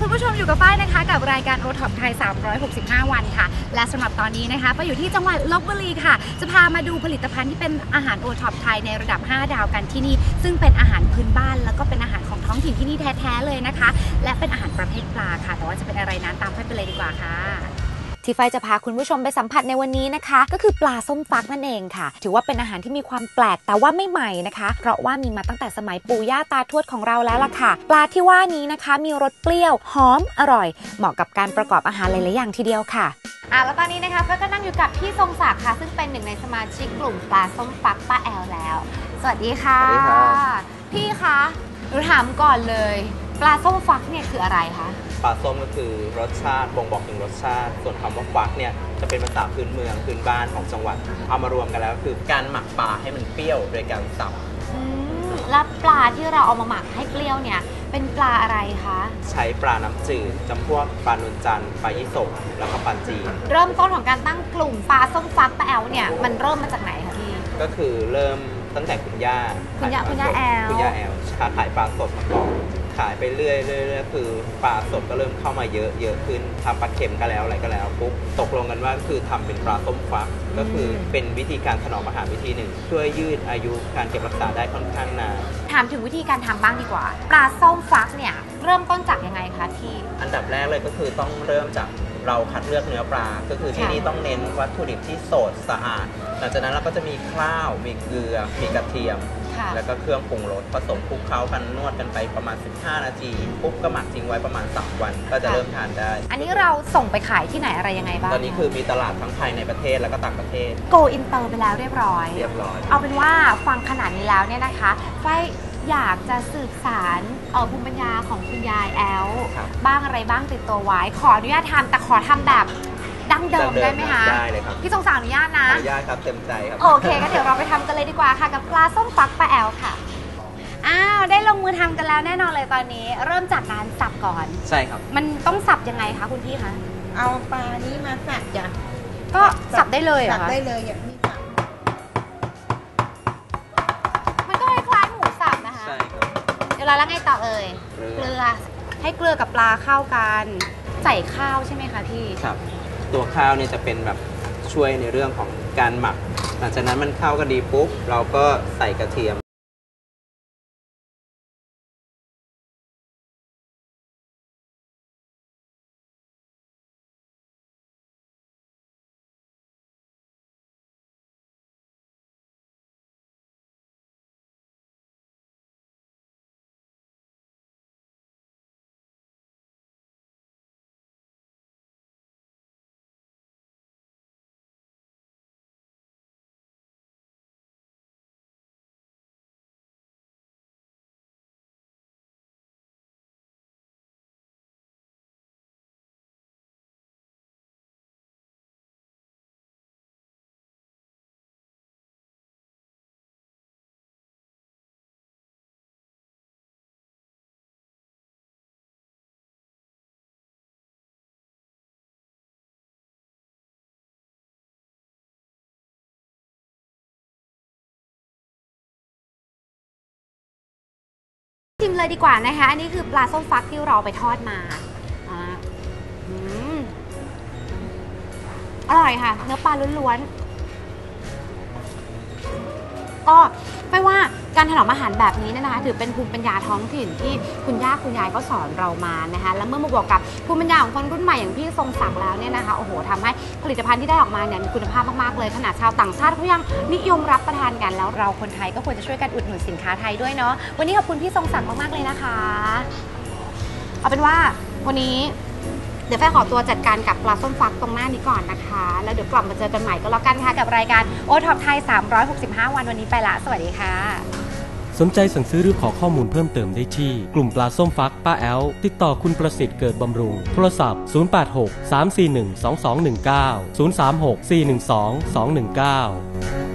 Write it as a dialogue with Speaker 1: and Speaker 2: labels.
Speaker 1: คุณผู้ชมอยู่กับฝ้ายนะคะ กับรายการโอท็อปไทย 365 วันค่ะ และสำหรับตอนนี้นะคะไปอยู่ที่จังหวัดลบบุรีค่ะ จะพามาดูผลิตภัณฑ์ที่เป็นอาหารโอท็อปไทยในระดับ 5 ดาวกันที่นี่ ซึ่งเป็นอาหารพื้นบ้าน แล้วก็เป็นอาหารของท้องถิ่นที่นี่แท้ๆเลยนะคะ และเป็นอาหารประเภทปลาค่ะ แต่ว่าจะเป็นอะไรนั้นตามไปไปเลยดีกว่าค่ะ ที่ไฟจะพาคุณผู้ชมไปสัมผัสในวันนี้นะคะ ก็คือปลาส้มฟักนั่นเองค่ะ ถือว่าเป็นอาหารที่มีความแปลกแต่ว่าไม่ใหม่นะคะ เพราะว่ามีมาตั้งแต่สมัยปู่ย่าตาทวดของเราแล้วล่ะค่ะ ปลาที่ว่านี้นะคะ มีรสเปรี้ยวหอมอร่อย เหมาะกับการประกอบอาหารหลายๆอย่างทีเดียวค่ะอะแล้วตอนนี้นะคะเฟก็นั่งอยู่กับพี่ทรงศักดิ์ค่ะ ซึ่งเป็นหนึ่งในสมาชิกกลุ่มปลาส้มฟักป้าแอลแล้ว สวัสดีค่ะ
Speaker 2: สวัสดีครับ
Speaker 1: พี่คะหนูถามก่อนเลย ปลาส้มฟักเนี่ยคืออะไรคะ
Speaker 2: ปลาส้มก็คือรสชาติบ่งบอกถึงรสชาติ ส่วนคำว่าฟักเนี่ยจะเป็นภาษาพื้นเมืองพื้นบ้านของจังหวัด เอามารวมกันแล้วคือการหมักปลาให้มันเปรี้ยวโดยการสับ
Speaker 1: อืมแล้วปลาที่เราเอามาหมักให้เปรี้ยวเนี่ย เป็นปลาอะไรคะ
Speaker 2: ใช้ปลาน้ำจืดจำพวกปลานุนจันทร์ปลายี่สกแล้วก็ปลาจีน
Speaker 1: เริ่มต้นของการตั้งกลุ่มปลาส้มฟักป้าแอลเนี่ย มันเริ่มมาจากไหนคะพี่
Speaker 2: ก็คือเริ่มตั้งแต่คุณย่า
Speaker 1: คุณย่า
Speaker 2: ขปล
Speaker 1: คุณย่า
Speaker 2: สด
Speaker 1: แอล
Speaker 2: คุณย่าแอลค้าขายปลาสดมาก่อน ขายไปเรื่อยๆเรื่อยๆคือปลาสดก็เริ่มเข้ามาเยอะเยอะขึ้นทำปลาเค็มก็แล้วอะไรก็แล้วปุ๊บตกลงกันว่าคือทำเป็นปลาต้มฟักก็คือเป็นวิธีการถนอมอาหารวิธีหนึ่งช่วยยืดอายุการเก็บรักษาได้ค่อนข้างนาน
Speaker 1: ถามถึงวิธีการทำบ้างดีกว่า ปลาส้มฟักเนี่ยเริ่มต้นจากยังไงคะพี่
Speaker 2: อันดับแรกเลยก็คือต้องเริ่มจากเราคัดเลือกเนื้อปลา ก็คือที่
Speaker 1: ค่ะ
Speaker 2: นี่ต้องเน้นวัตถุดิบที่สดสะอาด หลังจากนั้นเราก็จะมีข้าว มีเกลือ มีกระเทียม
Speaker 1: ค่ะ
Speaker 2: แล้วก็เครื่องปรุงรสผสมคลุกเคล้ากันนวดกันไปประมาณ 15 นาทีปุ๊บก็หมักทิ้งไว้ประมาณ 3 วัน ก็จะเริ่มทานได้
Speaker 1: อันนี้เราส่งไปขายที่ไหนอะไรยังไงบ้าง
Speaker 2: ตอนนี้คือมีตลาดทั้งภายในประเทศแล้วก็ต่างประเทศ
Speaker 1: โกอินเตอร์ไปแล้วเรียบร้อย
Speaker 2: เรียบร้อย
Speaker 1: เอาเป็นว่าฟังขนาดนี้แล้วเนี่ยนะคะไฟอยากจะสืบสารเอ่อภูมิปัญญาของคุณยายแอล
Speaker 2: ครับ
Speaker 1: บ้างอะไรบ้างติดตัวไว้ ขออนุญาตทำแต่ขอทำแบบ ดั้งเดิมได้ไหมคะ
Speaker 2: ได้เลยครับ
Speaker 1: พี่ทรงศักดิ์อนุญาต
Speaker 2: ข
Speaker 1: นะ
Speaker 2: ออนุญาตครับเต็มใจครับ
Speaker 1: โอเคก็เดี๋ยวเราไปทำกันเลยดีกว่าค่ะกับปลาส้มฟักปลาแอลค่ะ อ้าวได้ลงมือทำกันแล้วแน่นอนเลยตอนนี้ เริ่มจากการสับก่อน
Speaker 2: ใช่ครับ
Speaker 1: มันต้องสับยังไงคะคุณพี่คะ
Speaker 3: เอาปลานี้มาสับจ้ะ
Speaker 1: ก็สับได้เลยเหร
Speaker 3: สั
Speaker 1: อบคะ
Speaker 3: ได้เลยอย่างนี้สับ
Speaker 1: มันก็คล้ายๆหมูสับนะคะ
Speaker 2: ใช่ครับ
Speaker 1: เดี๋ยวเราแล้วไงต่อเอ่ย
Speaker 2: เกลือ
Speaker 1: เกลือให้เกลือกับปลาเข้ากัน ใส่ข้าวใช่ไหมคะพี่
Speaker 2: ครับ ตัวข้าวเนี่ยจะเป็นแบบช่วยในเรื่องของการหมัก หลังจากนั้นมันเข้ากันดีปุ๊บ เราก็ใส่กระเทียม
Speaker 1: ชิมเลยดีกว่านะคะ อันนี้คือปลาส้มฟักที่เราไปทอดมาอ่าอืมอร่อยค่ะ เนื้อปลาล้วนๆก็ไม่ว่า การถนอมอาหารแบบนี้เนี่ยนะคะถือเป็นภูมิปัญญาท้องถิ่นที่คุณย่าคุณยายก็สอนเรามานะคะแล้วเมื่อมาบวกกับภูมิปัญญาของคนรุ่นใหม่อย่างพี่ทรงศักดิ์แล้วเนี่ยนะคะโอ้โหทำให้ผลิตภัณฑ์ที่ได้ออกมาเนี่ยมีคุณภาพมากๆเลยขนาดชาวต่างชาติเขายังนิยมรับประทานกันแล้วเราคนไทยก็ควรจะช่วยกันอุดหนุนสินค้าไทยด้วยเนาะวันนี้ขอบคุณพี่ทรงศักดิ์มากๆเลยนะคะ เอาเป็นว่าวันนี้เดี๋ยวแฟขอตัวจัดการกับปลาส้มฟักตรงหน้านี้ก่อนนะคะ แล้วเดี๋ยวกลับมาเจอกันใหม่ก็แล้วกันค่ะกับรายการโอท็อปไทย 365 วันวันนี้ไปละ สวัสดีค่ะ
Speaker 4: สนใจสั่งซื้อหรือขอข้อมูลเพิ่มเติมได้ที่ กลุ่มปลาส้มฟักป้าแอล ติดต่อคุณประสิทธิ์เกิดบำรุง โทรศัพท์ 086 341 2219 036 412 219